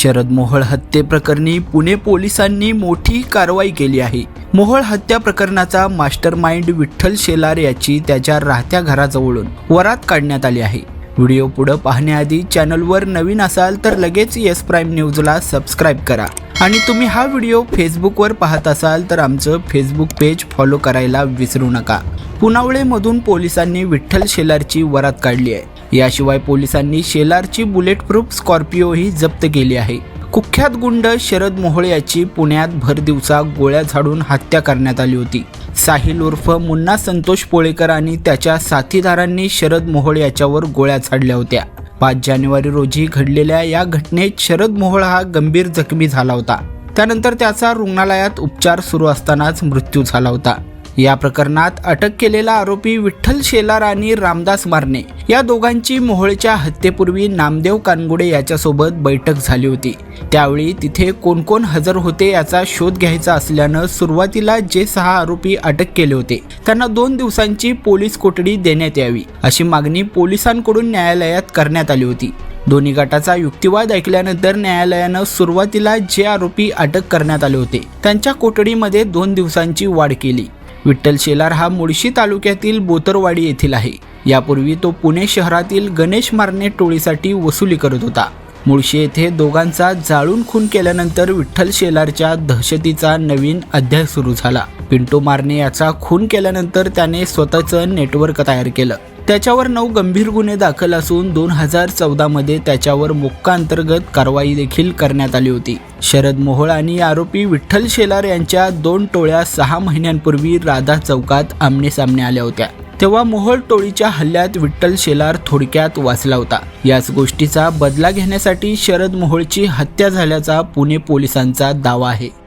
शरद मोहोळ हत्येप्रकरणी पुणे पोलिसांनी मोठी कारवाई केली आहे. मोहोळ हत्या प्रकरणाचा मास्टर माइंड विठ्ठल शेलार याची त्याच्या राहत्या घराजवळून वरात काढण्यात आली आहे. व्हिडिओ पुढं पाहण्याआधी चॅनलवर नवीन असाल तर लगेच येस प्राईम न्यूजला सबस्क्राईब करा. आणि तुम्ही हा व्हिडिओ फेसबुकवर पाहत असाल तर आमचं फेसबुक पेज फॉलो करायला विसरू नका. पुनावळेमधून पोलिसांनी विठ्ठल शेलारची वरात काढली आहे. याशिवाय पोलिसांनी शेलारची बुलेट प्रूफ स्कॉर्पिओही जप्त केली आहे. कुख्यात गुंड शरद मोहोळ याची पुण्यात भरदिवसा गोळ्या झाडून हत्या करण्यात आली होती. साहिल उर्फ मुन्ना संतोष पोळेकर आणि त्याच्या साथीदारांनी शरद मोहोळ याच्यावर गोळ्या झाडल्या होत्या. पाच जानेवारी रोजी घडलेल्या या घटनेत शरद मोहोळ हा गंभीर जखमी झाला होता. त्यानंतर त्याचा रुग्णालयात उपचार सुरू असतानाच मृत्यू झाला होता. या प्रकरणात अटक केलेला आरोपी विठ्ठल शेलार आणि रामदास मारणे या दोघांची मोहोळच्या हत्येपूर्वी नामदेव कानगुडे याच्यासोबत बैठक झाली होती. त्यावेळी तिथे कोण कोण हजर होते याचा शोध घ्यायचा असल्यानं सुरुवातीला जे सहा आरोपी अटक केले होते त्यांना दोन दिवसांची पोलीस कोठडी देण्यात यावी अशी मागणी पोलिसांकडून न्यायालयात करण्यात आली होती. दोन्ही गटाचा युक्तिवाद ऐकल्यानंतर न्यायालयानं सुरुवातीला जे आरोपी अटक करण्यात आले होते त्यांच्या कोठडीमध्ये दोन दिवसांची वाढ केली. विठ्ठल शेलार हा मुळशी तालुक्यातील बोतरवाडी येथील आहे. यापूर्वी तो पुणे शहरातील गणेश मारणे टोळीसाठी वसुली करत होता. मुळशी येथे दोघांचा जाळून खून केल्यानंतर विठ्ठल शेलारच्या दहशतीचा नवीन अध्याय सुरू झाला. पिंटू मारणे याचा खून केल्यानंतर त्याने स्वतःचं नेटवर्क तयार केलं. त्याच्यावर नऊ गंभीर गुन्हे दाखल असून दोन हजार चौदामध्ये त्याच्यावर मोक्का अंतर्गत कारवाई देखील करण्यात आली होती. शरद मोहोळ आणि आरोपी विठ्ठल शेलार यांच्या दोन टोळ्या सहा महिन्यांपूर्वी राधा चौकात आमने सामने आल्या होत्या. तेव्हा मोहोळ टोळीच्या हल्ल्यात विठ्ठल शेलार थोडक्यात वाचला होता. याच गोष्टीचा बदला घेण्यासाठी शरद मोहोळची हत्या झाल्याचा पुणे पोलिसांचा दावा आहे.